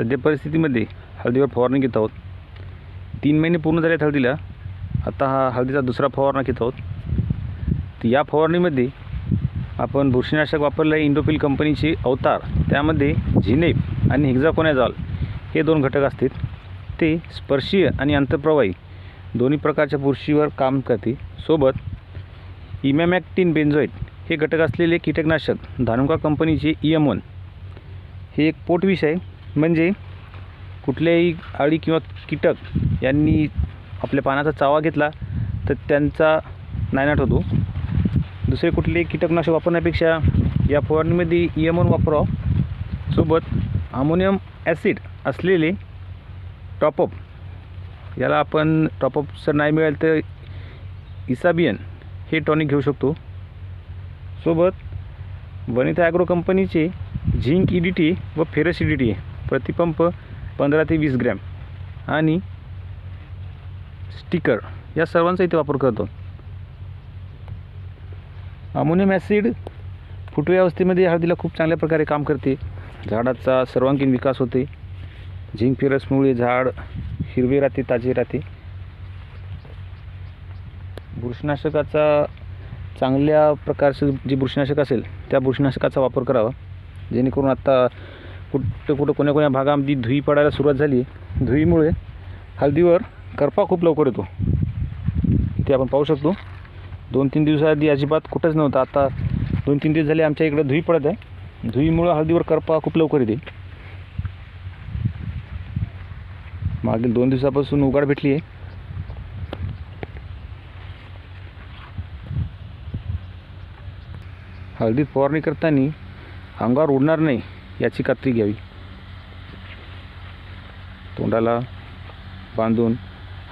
सध्या परिस्थितीमध्ये हळदीवर फवारणी घेत आहोत. तीन महिने पूर्ण झाले आहेत हळदीला. आता हा हळदीचा दुसरा फवारणा घेत आहोत. तर या फवारणीमध्ये आपण बुरशीनाशक वापरलं आहे इंडोपिल कंपनीचे अवतार. त्यामध्ये झिनेप आणि हिग्झाकोनॅझॉल हे दोन घटक असतील. ते स्पर्शीय आणि अंतप्रवाही दोन्ही प्रकारच्या बुरशीवर काम करते सोबत इमॅमॅक्टिन बेन्झोइट हे घटक असलेले कीटकनाशक धानुका कंपनीचे ई एम वन हे एक पोटविष आहे. म्हणजे कुठल्याही अळी किंवा कीटक यांनी आपल्या पानाचा चावा घेतला तर त्यांचा नायनाट होतो. दुसरे कुठलेही कीटकनाशक वापरण्यापेक्षा या फवारणीमध्ये ई एम वापरावं. सोबत अमोनियम ॲसिड असलेले टॉपअप याला आपण टॉपअप जर नाही मिळालं तर इसाबियन हे टॉनिक घेऊ शकतो. सोबत वनिता ॲग्रो कंपनीचे झिंक ई डी टी व फेरस ई डी टी प्रतिपंप पंधरा ते वीस ग्रॅम. आणि स्टिकर या सर्वांचा इथे वापर करतो. अमोनियम ॲसिड फुटव्या अवस्थेमध्ये हळदीला खूप चांगल्या प्रकारे काम करते. झाडाचा सर्वांगीण विकास होते. झिंक फिरसमुळे झाड हिरवे राहते ताजे राहते. बुरशीनाशकाचा चांगल्या प्रकारचं जे बुरशीनाशक असेल त्या बुरशीनाशकाचा वापर करावा. जेणेकरून आत्ता कुठं कुठं कोण्या कोण्या भागामध्ये धुई पडायला सुरुवात झाली. धुईमुळे हळदीवर करपा खूप लवकर येतो. ते आपण पाहू शकतो. दोन तीन दिवसाआधी अजिबात कुठंच नव्हतं. आता दोन तीन दिवस झाले आमच्या इकडं धुई पडत आहे. धुईमुळं हळदीवर करपा खूप लवकर येते. मागील दोन दिवसापासून उघाड भेटली आहे. हळदीत फवारणी करताना अंगावर उडणार नाही. याची खात्री घ्यावी. तोंडाला बांधून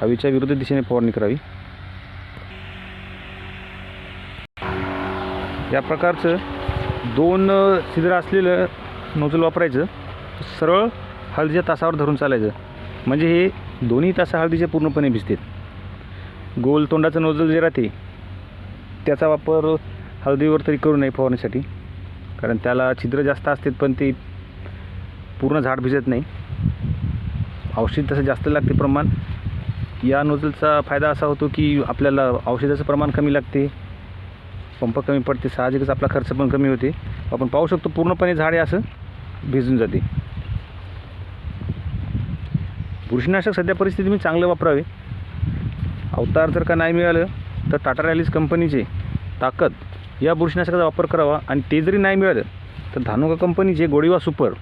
हवेच्या विरुद्ध दिशेने फवारणी करावी. या प्रकारचं दोन छिद्र असलेलं नोजल वापरायचं. सरळ हळदीच्या तासावर धरून चालायचं. म्हणजे हे दोन्ही तासा हळदीचे पूर्णपणे भिजतात. गोल तोंडाचं नोजल जे राहते त्याचा वापर हळदीवर तरी करू नये फवारणीसाठी. कारण त्याला छिद्र जास्त असतात पण ते पूर्ण झाड भिजत नाही. औषध तसं जास्त लागते प्रमाण. या नोजलचा फायदा असा होतो की आपल्याला औषधाचं प्रमाण कमी लागते. पंप कमी पडते साहजिकच आपला खर्च पण कमी होते. आपण पाहू शकतो पूर्णपणे झाडे असं भिजून जाते. बुरशीनाशक सध्या परिस्थितीमध्ये चांगलं वापरावे. अवतार जर का नाही मिळालं तर टाटा रॅलीज कंपनीचे ताकद या बुरशीनाशकाचा वापर करावा. आणि ते जरी नाही मिळालं तर धानुका कंपनीचे गोडीवा सुपर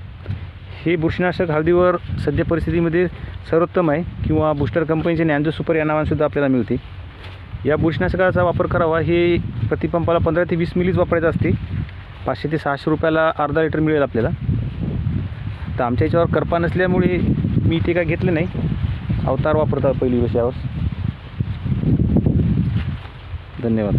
हे बुरशीनाशक हळदीवर सध्या परिस्थितीमध्ये सर्वोत्तम आहे किंवा बुस्टर कंपनीचे नॅन्झो सुपर या नावानेसुद्धा आपल्याला मिळते. या बुरशीनाशकाचा वापर करावा हे प्रतिपंपाला पंधरा ते वीस मिलीच वापरायचं असते. पाचशे ते सहाशे रुपयाला अर्धा लिटर मिळेल आपल्याला. तर आमच्या याच्यावर करपा नसल्यामुळे मी ते काय घेतलं नाही. अवतार वापरतात पहिली विषयावर धन्यवाद.